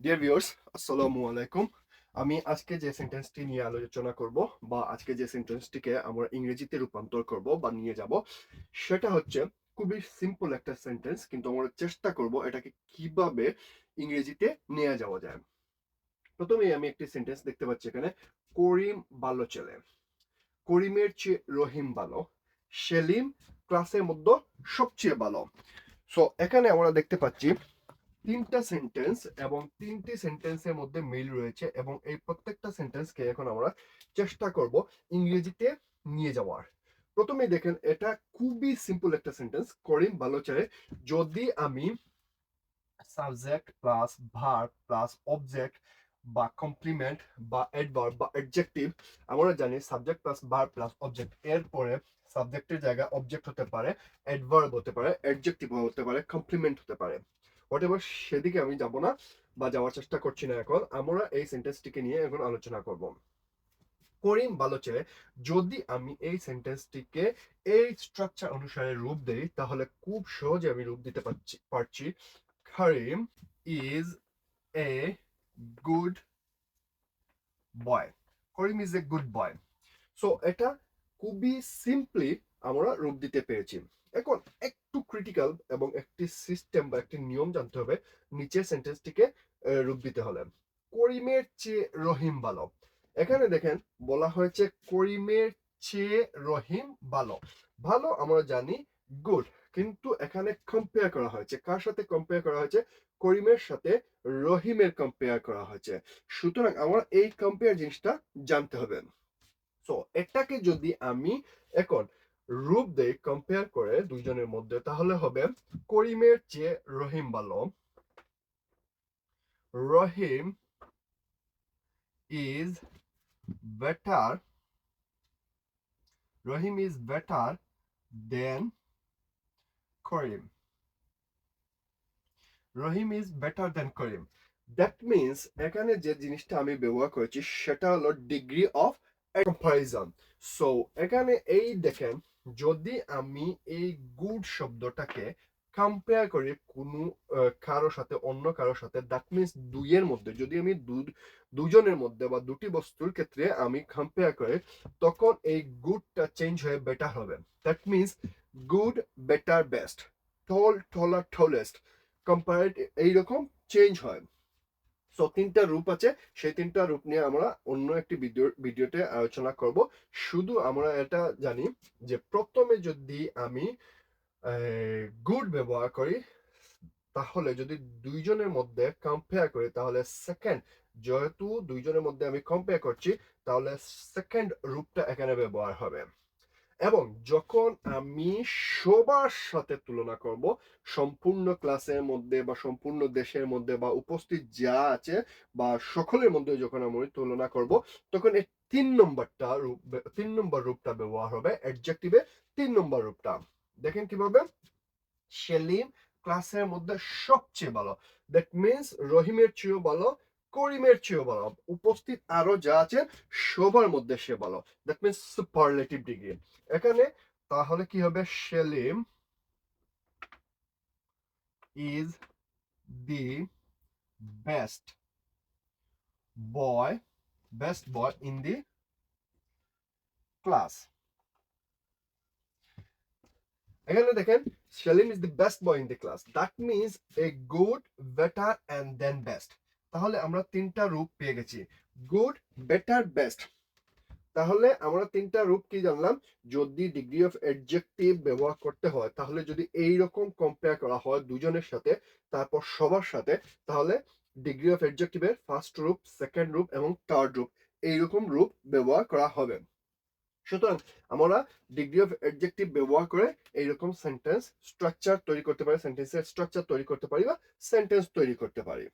Dear viewers আসসালামু আলাইকুম আমি আজকে যে সেন্টেন্সটি নিয়ে আলোচনা করব বা আজকে যে সেন্টেন্সটিকে আমরা ইংরেজিতে রূপান্তর করব বা নিয়ে যাব, সেটা হচ্ছে খুবই সিম্পল একটা সেন্টেন্স কিন্তু আমরা চেষ্টা করব এটাকে কীভাবে ইংরেজিতে নিয়ে যাওয়া যায়। প্রথমেই আমি একটি সেন্টেন্স দেখতে পাচ্ছি এখানে, করিম ভালো ছেলে। করিমের চেয়ে রহিম ভালো। সেলিম ক্লাসের মধ্যে সবচেয়ে ভালো। সো এখানে আমরা দেখতে পাচ্ছি তিনটা সেন্টেন্স এবং তিনটি সেন্টেন্সের মধ্যে মিল রয়েছে এবং এই প্রত্যেকটা সেন্টেন্সকে এখন আমরা চেষ্টা করব ইংরেজিতে নিয়ে যাওয়ার। প্রথমে দেখেন, এটা খুবই সিম্পল একটা সেন্টেন্স করিম ভালো যদি আমি subject plus verb plus object বা কমপ্লিমেন্ট বা অ্যাডভার্ব বা অ্যাডজেক্টিভ আমরা জানি subject plus verb plus object এরপরে সাবজেক্টের জায়গায় অবজেক্ট হতে পারে অ্যাডভার্ব হতে পারে অ্যাডজেক্টিভ হতে পারে কমপ্লিমেন্ট হতে পারে। হোয়াট এভার সেদিকে আমি যাব না বা যাওয়ার চেষ্টা করছি না এখন, আমরা এই সেন্টেন্সটিকে নিয়ে এখন আলোচনা করব। করিম ভালো ছেলে যদি আমি এই সেন্টেন্সটিকে এই স্ট্রাকচার অনুসারে রূপ দেই, তাহলে খুব সহজে আমি রূপ দিতে পারছি পারছি। Karim is a good boy Karim is a good boy so এটা খুবই সিম্পলি আমরা রূপ দিতে পেরেছি। এখন একটু ক্রিটিক্যাল এবং একটি সিস্টেম বা একটি নিয়ম জানতে হবে, নিচের সেন্টেন্সটিকে রূপ দিতে হলে। করিমের চেয়ে রহিম ভালো। এখানে দেখেন, বলা হয়েছে করিমের চেয়ে রহিম ভালো। ভালো আমরা জানি গুড কিন্তু এখানে কম্পেয়ার করা হয়েছে। কার সাথে কম্পেয়ার করা হয়েছে? করিমের সাথে রহিমের কম্পেয়ার করা হয়েছে। সুতরাং আমার এই কম্পেয়ার জিনিসটা জানতে হবে। সো এটাকে যদি আমি এখন রূপ দেই কম্পেয়ার করে দুইজনের মধ্যে, তাহলে হবে করিমের চেয়ে রহিম ভালো। Rahim is better Rahim is better than Karim. Rahim is better than Karim. That means এখানে যে জিনিসটা আমি ব্যবহার করেছি, সেটা হলো ডিগ্রি অফ কম্পারিজন সো এখানে এই দেখেন যদি আমি এই গুড শব্দটাকে কম্পেয়ার করি কোনো কারও সাথে, অন্য কারোর সাথে দ্যাট মিনস দুইয়ের মধ্যে, যদি আমি দুজনের মধ্যে বা দুটি বস্তুর ক্ষেত্রে আমি কম্পেয়ার করি, তখন এই গুডটা চেঞ্জ হয়ে বেটার হবে। That means good better best tall taller tallest comparative এইরকম চেঞ্জ হয়। সো তিনটা রূপ আছে। সেই তিনটা রূপ নিয়ে আমরা অন্য একটি ভিডিও, ভিডিওতে আলোচনা করব। শুধু আমরা এটা জানি যে প্রথমে যদি আমি গুড ব্যবহার করি, তাহলে যদি দুইজনের মধ্যে কম্পেয়ার করি, তাহলে সেকেন্ড যেহেতু দুইজনের মধ্যে আমি কম্পেয়ার করছি, তাহলে সেকেন্ড রূপটা এখানে ব্যবহার হবে। এবং যখন আমি সবার সাথে তুলনা করব, সম্পূর্ণ ক্লাসের মধ্যে বা সম্পূর্ণ দেশের মধ্যে বা উপস্থিত যা আছে বা সকলের মধ্যে যখন আমি তুলনা করব, তখন এই তিন নম্বরটা রূপ, তিন নম্বর রূপটা ব্যবহার হবে অ্যাডজেক্টিভে তিন নম্বর রূপটা। দেখেন কীভাবে? সেলিম ক্লাসের মধ্যে সবচেয়ে ভালো। দ্যাট মিনস রহিমের চেয়েও ভালো করিমের চেয়েও ভালো। উপস্থিত আরও যা আছে, সবার মধ্যে সে ভালো। দ্যাট মিনস সুপারলেটিভ ডিগ্রি এখানে তাহলে কি হবে? Salim is the best boy best boy in the class এখানে দেখেন, Salim is the best boy in the class that means a good better and then best তাহলে আমরা তিনটা রূপ পেয়ে গেছি। Good, better, best. তাহলে আমরা তিনটা রূপ কি জানলাম? যদি ডিগ্রি অফ অ্যাডজেক্টিভ ব্যবহার করতে হয়, তাহলে যদি এই রকম কম্পেয়ার করা হয় দুজনের সাথে, তারপর সবার সাথে, তাহলে ডিগ্রি অফ অ্যাডজেক্টিভের ফার্স্ট রূপ সেকেন্ড রূপ এবং থার্ড রূপ, এইরকম রূপ ব্যবহার করা হবে। সুতরাং আমরা ডিগ্রি অফ অ্যাডজেক্টিভ ব্যবহার করে এইরকম সেন্টেন্স স্ট্রাকচার তৈরি করতে পারি সেন্টেন্সের স্ট্রাকচার তৈরি করতে পারি বা সেন্টেন্স তৈরি করতে পারি।